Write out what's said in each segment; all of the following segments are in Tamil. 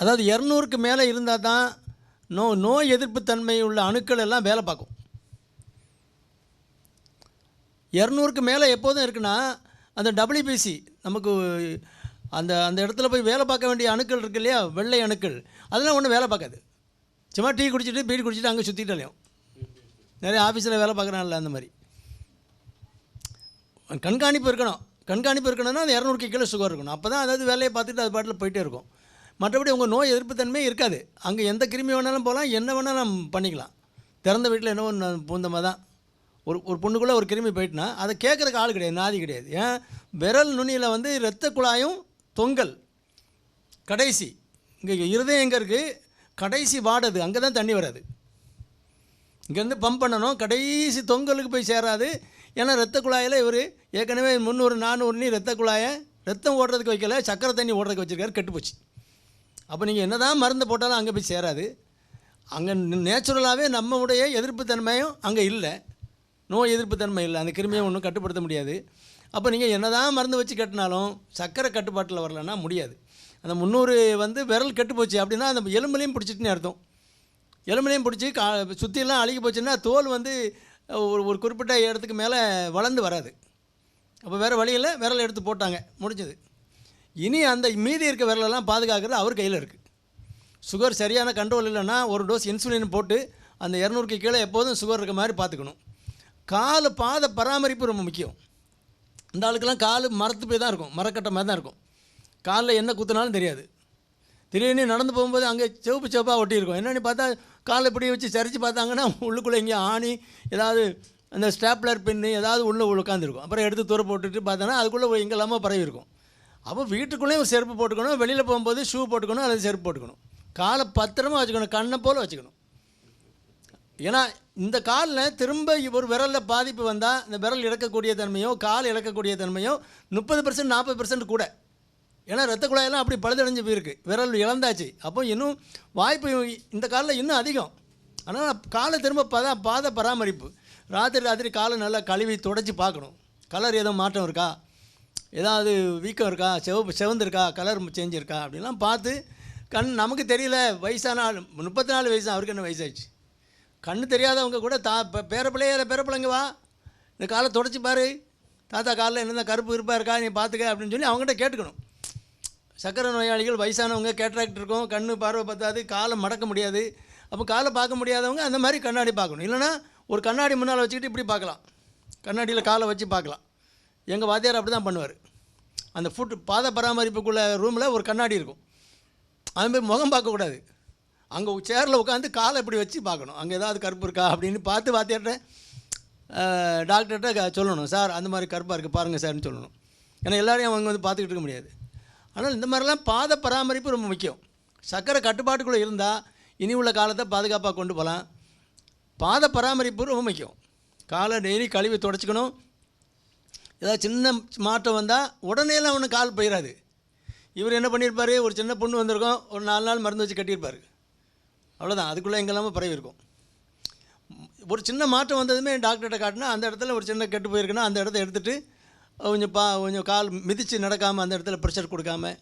அதாவது இரநூறுக்கு மேலே இருந்தால் தான் நோ நோய் எதிர்ப்பு தன்மை உள்ள அணுக்கள் எல்லாம் வேலை பார்க்கும். இரநூறுக்கு மேலே எப்போதும் இருக்குன்னா அந்த டபிள்யூபிசி நமக்கு அந்த அந்த இடத்துல போய் வேலை பார்க்க வேண்டிய அணுக்கள் இருக்கு இல்லையா? வெள்ளை அணுக்கள். அதெல்லாம் ஒன்றும் வேலை பார்க்காது. சும்மா டீ குடிச்சிட்டு பீடி குடிச்சிட்டு அங்கே சுற்றிட்டாலையும் நிறைய ஆஃபீஸில் வேலை பார்க்குறான்ல அந்த மாதிரி. கண்காணிப்பு இருக்கணும். கண்காணிப்பு இருக்கணும்னா அந்த இரநூறுக்கு கீழே சுகர் இருக்கணும். அப்போ தான் அதாவது வேலையை பார்த்துட்டு அது பாட்டில் போயிட்டே இருக்கும். மற்றபடி உங்கள் நோய் எதிர்ப்பு தன்மை இருக்காது. அங்கே எந்த கிருமி வேணாலும் போகலாம் என்ன வேணாலும் பண்ணிக்கலாம். திறந்த வீட்டில் என்ன ஒன்று பூந்தமாக தான். ஒரு ஒரு பொண்ணுக்குள்ளே ஒரு கிருமி போயிட்டுனா அதை கேட்குறக்கு ஆள் கிடையாது நாதி கிடையாது. ஏன்? விரல் நுனியில் வந்து இரத்த குழாயும் தொங்கல். கடைசி. இங்கே இருதயம் எங்கே இருக்குது கடைசி வாடுது அங்கே தான் தண்ணி வராது. இங்கேருந்து பம்ப் பண்ணணும். கடைசி தொங்கலுக்கு போய் சேராது. ஏன்னா ரத்த குழாயில் இவர் ஏற்கனவே முந்நூறு நானூறுனி ரத்த குழாயை ரத்தம் ஓடுறதுக்கு வைக்கல சக்கரை தண்ணி ஓடுறதுக்கு வச்சுருக்காரு கெட்டுப்போச்சு அப்போ நீங்கள் என்ன தான் மருந்து போட்டாலும் அங்கே போய் சேராது. அங்கே நேச்சுரலாகவே நம்முடைய எதிர்ப்புத்தன்மையும் அங்கே இல்லை. நோய் எதிர்ப்புத்தன்மை இல்லை. அந்த கிருமியை ஒன்றும் கட்டுப்படுத்த முடியாது. அப்போ நீங்கள் என்ன தான் மருந்து வச்சு கட்டினாலும் சக்கரை கட்டுப்பாட்டில் வரலன்னா முடியாது. அந்த முந்நூறு வந்து விரல் கெட்டு போச்சு அப்படின்னா அந்த எலும்புலையும் பிடிச்சிட்டுன்னு அர்த்தம். எலும்புலையும் பிடிச்சி கா சுற்றிலாம் அழுகி போச்சுன்னா தோல் வந்து ஒரு ஒரு குறிப்பிட்ட இடத்துக்கு மேலே வளர்ந்து வராது. அப்போ வேறு வழியில் விரல் எடுத்து போட்டாங்க. முடிஞ்சது. இனி அந்த மீதி இருக்க விரலெல்லாம் பாதுகாக்கிறது அவர் கையில் இருக்குது சுகர் சரியான கண்ட்ரோல் இல்லைன்னா ஒரு டோஸ் இன்சுலின் போட்டு அந்த இரநூறுக்கு கீழே எப்போதும் சுகர் இருக்க மாதிரி பார்த்துக்கணும். கால் பாத பராமரிப்பு ரொம்ப முக்கியம். இந்த ஆளுக்கெல்லாம் கால் மரத்து போய் தான் இருக்கும். மரக்கட்டை மாதிரி தான் இருக்கும். காலில் என்ன குத்துனாலும் தெரியாது. திடீர்னு நடந்து போகும்போது அங்கே சிவப்பு சிவப்பாக ஒட்டியிருக்கும் என்னென்னு பார்த்தா காலை இப்படி வச்சு சரித்து பார்த்தாங்கன்னா உள்ளுக்குள்ளே இங்கே ஆணி ஏதாவது அந்த ஸ்டாப்லர் பின்னு ஏதாவது உள்ளே உட்காந்துருக்கும் அப்புறம் எடுத்து தூர போட்டுட்டு பார்த்தோன்னா அதுக்குள்ளே எங்கெல்லாமோ பரவி இருக்கும். அப்போ வீட்டுக்குள்ளேயும் செருப்பு போட்டுக்கணும் வெளியில் போகும்போது ஷூ போட்டுக்கணும் அல்லது செருப்பு போட்டுக்கணும். காலை பத்திரமா வச்சுக்கணும் கண்ணை போல் வச்சுக்கணும். ஏன்னா இந்த காலில் திரும்ப ஒரு விரலில் பாதிப்பு வந்தால் இந்த விரல் இழக்கக்கூடிய தன்மையோ கால் இழக்கக்கூடிய தன்மையோ முப்பது பர்சன்ட் நாற்பது பர்சன்ட் கூட. ஏன்னா ரத்த குழாயெல்லாம் அப்படி பழுதடைஞ்சு போயிருக்கு. விரல் இழந்தாச்சு. அப்போ இன்னும் வாய்ப்பு இந்த காலில் இன்னும் அதிகம். ஆனால் காலை திரும்ப பதா பாத பராமரிப்பு. ராத்திரி ராத்திரி காலை நல்லா கழுவி தொடச்சி பார்க்கணும். கலர் எதுவும் மாற்றம் இருக்கா? ஏதாவது வீக்கம் இருக்கா? செவப்பு செவந்திருக்கா? கலர் சேஞ்ச் இருக்கா? அப்படின்லாம் பார்த்து கண் நமக்கு தெரியல. வயசான ஆள் முப்பத்தி நாலு வயசு அவருக்கு என்ன வயசாச்சு கண்ணு தெரியாதவங்க கூட தா பேர பிள்ளைய பேர பிள்ளைங்க வா. இந்த காலை தொடச்சி பாரு. தாத்தா காலில் என்னென்ன கருப்பு இருப்பாக இருக்கா? நீ பார்த்துக்க அப்படின்னு சொல்லி அவங்ககிட்ட கேட்டுக்கணும். சக்கரை நோயாளிகள் வயசானவங்க கேட்ராக்ட் இருக்கும். கண்ணு பார்வை பத்தாது காலை மடக்க முடியாது. அப்போ காலை பார்க்க முடியாதவங்க அந்த மாதிரி கண்ணாடி பார்க்கணும். இல்லைன்னா ஒரு கண்ணாடி முன்னால் வச்சுக்கிட்டு இப்படி பார்க்கலாம். கண்ணாடியில் காலை வச்சு பார்க்கலாம். எங்கள் வாத்தியார் அப்படி தான் பண்ணுவார். அந்த ஃபுட் பாத பராமரிப்புக்குள்ள ரூமில் ஒரு கண்ணாடி இருக்கும். அது மாதிரி முகம் பார்க்கக்கூடாது அங்கே சேரில் உட்காந்து காலை இப்படி வச்சு பார்க்கணும். அங்கே ஏதாவது கருப்பு இருக்கா அப்படின்னு பார்த்து வாத்தியார்கிட்ட டாக்டர்கிட்ட க- சொல்லணும். சார் அந்த மாதிரி கருப்பாக இருக்குது பாருங்கள் சார்னு சொல்லணும். ஏன்னா எல்லாரையும் அவங்க வந்து பார்த்துக்கிட்டு இருக்க முடியாது. ஆனால் இந்த மாதிரிலாம் பாத பராமரிப்பு ரொம்ப முக்கியம். சக்கரை கட்டுப்பாட்டுக்குள்ளே இருந்தால் இனி உள்ள காலத்தை பாதுகாப்பாக கொண்டு போகலாம் பாத பராமரிப்பு ரொம்ப முக்கியம். காலை டெய்லி கழுவி தொடச்சிக்கணும். ஏதாவது சின்ன மாற்றம் வந்தால் உடனேலாம் அவனுக்கு கால் போயிடாது இவர் என்ன பண்ணியிருப்பார்? ஒரு சின்ன பொண்ணு வந்திருக்கோம். ஒரு நாலு நாள் மருந்து வச்சு கட்டியிருப்பார். அவ்வளோதான் அதுக்குள்ளே எங்கெல்லாமோ பரவி இருக்கும். ஒரு சின்ன மாற்றம் வந்ததுமே டாக்டர்கிட்ட காட்டினா அந்த இடத்துல ஒரு சின்ன கெட்டு போயிருக்குன்னா அந்த இடத்த எடுத்துகிட்டு கொஞ்சம் பா கொஞ்சம் கால் மிதித்து நடக்காமல் அந்த இடத்துல ப்ரெஷர் கொடுக்காம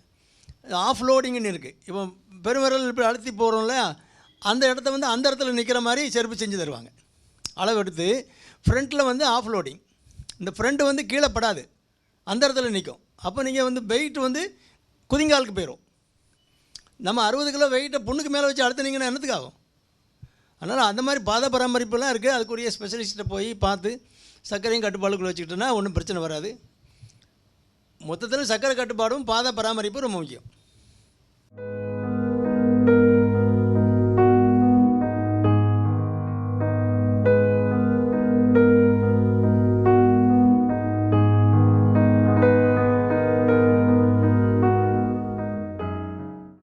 ஆஃப் லோடிங்னு இருக்குது இப்போ பெருமரல் இப்படி அழுத்தி போகிறோம்ல அந்த இடத்த வந்து அந்த இடத்துல நிற்கிற மாதிரி செருப்பு செஞ்சு தருவாங்க. அளவு எடுத்து ஃப்ரண்ட்டில் வந்து ஆஃப் லோடிங் இந்த ஃப்ரெண்டு வந்து கீழே படாது. அந்த இடத்துல நிற்கும் அப்போ நீங்கள் வந்து வெயிட் வந்து குதிங்காலுக்கு போயிடும் நம்ம அறுபது கிலோ வெயிட்டை பொண்ணுக்கு மேலே வச்சு அழுத்துனீங்கன்னா என்னத்துக்காகும் அதனால் அந்த மாதிரி பாத பராமரிப்புலாம் இருக்குது அதுக்குரிய ஸ்பெஷலிஸ்ட்டை போய் பார்த்து சர்க்கரையும் கட்டுப்பாடுக்குள்ள வச்சுக்கிட்டோன்னா ஒன்றும் பிரச்சனை வராது. மொத்தத்தில் சர்க்கரை கட்டுப்பாடும் பாத பராமரிப்பும் ரொம்ப முக்கியம்.